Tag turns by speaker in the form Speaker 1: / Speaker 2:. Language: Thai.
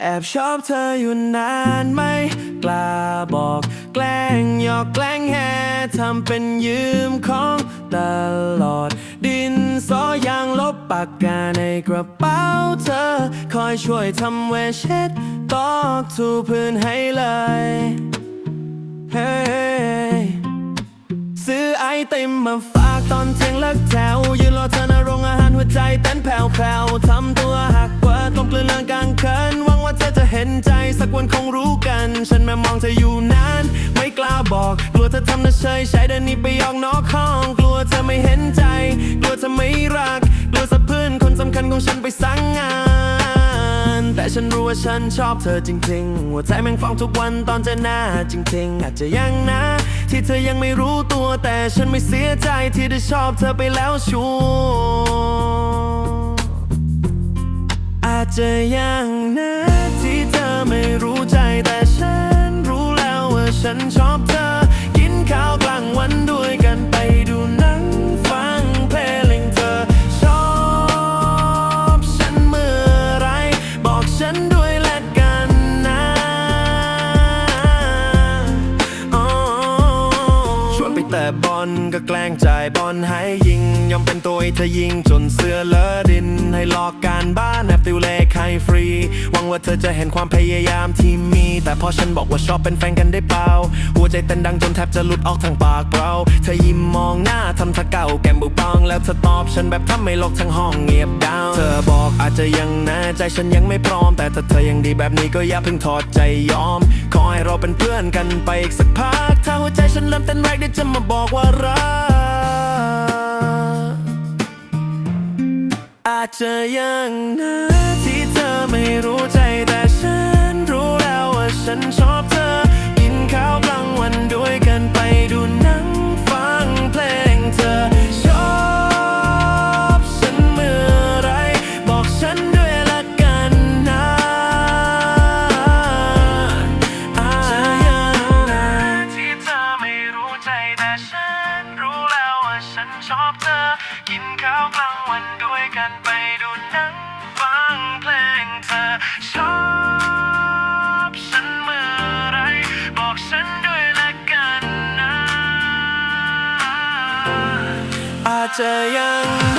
Speaker 1: แอบชอบเธออยู่นานไหมกล้าบอกแกล้งหยอกแกล้งแฮทำเป็นยืมของตลอด ดินสอยางลบปากกาในกระเป๋าเธอ คอยช่วยทำเวชเช็ดตอกถูพื้นให้เลยเฮ้ซื้อไอติมมาฝากตอนเที่ยงเลิกแถว รู้กัน ฉันแม่มองเธออยู่นาน ไม่กล้าบอก กลัวเธอทำน่าเฉยใช้เดินนี้ไปออกนอกห้อง กลัวเธอไม่เห็นใจ กลัวเธอไม่รัก กลัวสะเพื่อนคนสำคัญของฉันไปสั่งงาน แต่ฉันรู้ว่าฉันชอบเธอจริงๆ หัวใจแม่งฟองทุกวันตอนเจอหน้าจริงๆ อาจจะยังนะ ที่เธอยังไม่รู้ตัวแต่ฉันไม่เสียใจที่ได้ชอบเธอไปแล้วชัวร์อาจจะยังนะ อบเธอ กินข้าวกลางวันด้วย บอลก็แกล้งจ่ายบอลให้ยิง ยอมเป็นตัวเธอยิงจนเสื้อเลอะดิน ให้ลอกการบ้านแอบติวเลขให้ฟรี หวังว่าเธอจะเห็นความพยายามที่มี แต่พอฉันบอกว่าชอบเป็นแฟนกันได้เปล่า หัวใจเต้นดังจนแทบจะหลุดออกทางปากเรา เธอยิ้มมองหน้าทำท่าเก่าแก้มบุบองแล้วเธอตอบฉันแบบทำไม่ลกทั้งห้องเงียบดาวเธอบอกอาจจะยังนะใจฉันยังไม่พร้อม แต่ถ้าเธอยังดีแบบนี้ก็อย่าเพิ่งถอดใจยอม ขอให้เราเป็นเพื่อนกันไปอีกสักพัก ฉันเริ่มเต้นแรกได้จะมาบอกว่ารักอาจจะยังนะที่เธอไม่รู้ใจแต่ฉันรู้แล้วว่าฉันชอบเธอกินข้าว ฉันชอบเธอ กินข้าวกลางวันด้วยกันไปดูหนังฟังเพลงเธอ ชอบฉันเมื่อไร บอกฉันด้วยละกันนะ อาจจะยัง